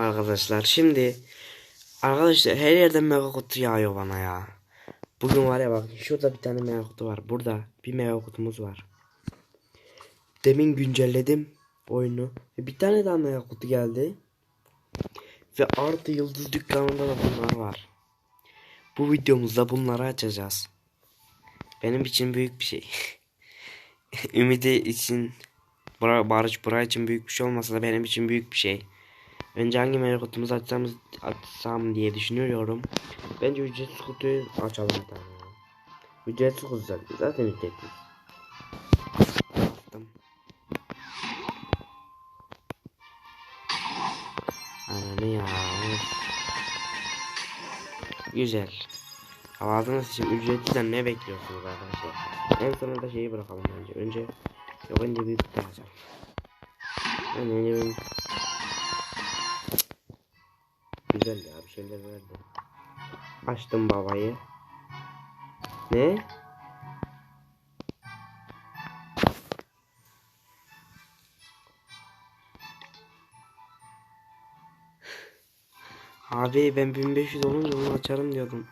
Arkadaşlar şimdi arkadaşlar her yerden mega kutu yağıyor bana ya. Bugün var ya bak şurada bir tane mega kutu var. Burada bir mega kutumuz var. Demin güncelledim oyunu. Ve bir tane daha mega kutu geldi. Ve artı yıldız dükkanında da bunlar var. Bu videomuzda bunları açacağız. Benim için büyük bir şey. Ümidi için Barış Bura için büyük bir şey olmasa da benim için büyük bir şey. Önce hangi kutumuzu açsam, açsam diye düşünüyorum. Bence ücretsiz kutuyu açalım bir tane. Ücretsiz kutu zaten, zaten ücretsiz. Açtım. Ananı ya. Güzel. Ağzına sıçayım ücretliden ne bekliyorsunuz arkadaşlar? En sonunda şeyi bırakalım bence. Önce yok önce büyük kutu açalım. Önce ben... Güzel ya şeyler verdi. Açtım babayı. Ne? Abi ben 1500 olunca bunu açarım diyordum.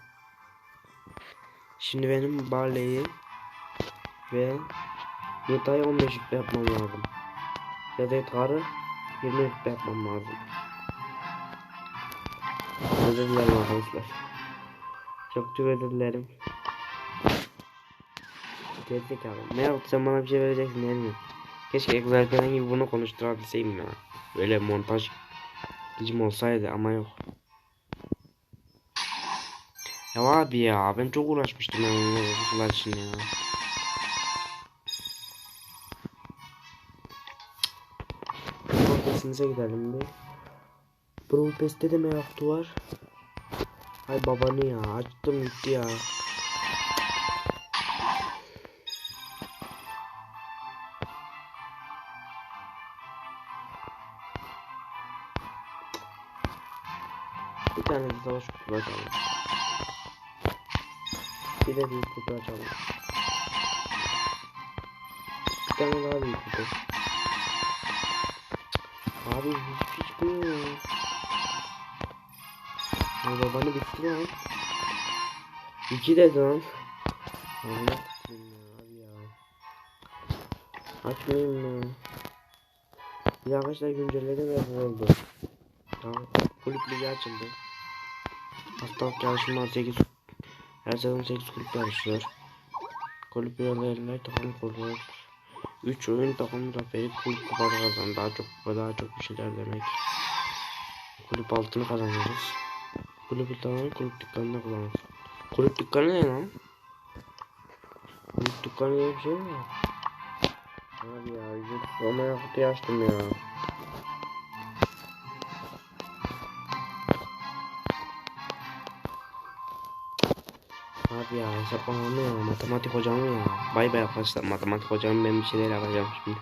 Şimdi benim Barley'i ve Nita'yı 15 yükle yapmam lazım. Ya da Edgar'ı 20 yükle yapmam lazım. Özür dilerim arkadaşlar. Çok özür dilerim. Gerizekalı. Meğer sen bana bir şey vereceksin değil mi? Keşke Exalteren gibi bunu konuşturabilseydim ya. Böyle montaj gücüm olsaydı ama yok. Ya abi ya ben çok uğraşmıştım ben bunlar için ya. Ortasınıza gidelim bir. Brawl Pass'te de meraklı var. Hay babanı ya açtım gitti ya. Bir tane de savaş kutu açalım. Bir de büyük kutu açalım. Bir tane daha büyük kutu. Abi hiç hiç bilmiyor. Ay babanı bitti lan. İki dedi lan. Allah ya. Açmayayım mı? Bir arkadaşlar güncelledi ve bu oldu. Tamam. Kulüp ligi açıldı. Haftalık yarışma 8 her sezon 8 kulüp yarışıyor. Kulüp üyelerine takım kuruyor. 3 oyun takım zaferi kulüp kupa kazan. Daha çok kupa daha çok bir şeyler demek. Kulüp altını kazanırız. Kulüp altını kulüp dükkanında kullanırız. Kulüp dükkanı ne lan? Kulüp dükkanı diye bir şey mi? Abi ya ücret Roma'ya kutuyu açtım ya. Abi ya hesaplamamı ya matematik hocamı ya. Bay bay arkadaşlar matematik hocam ben bir şeyler yapacağım şimdi.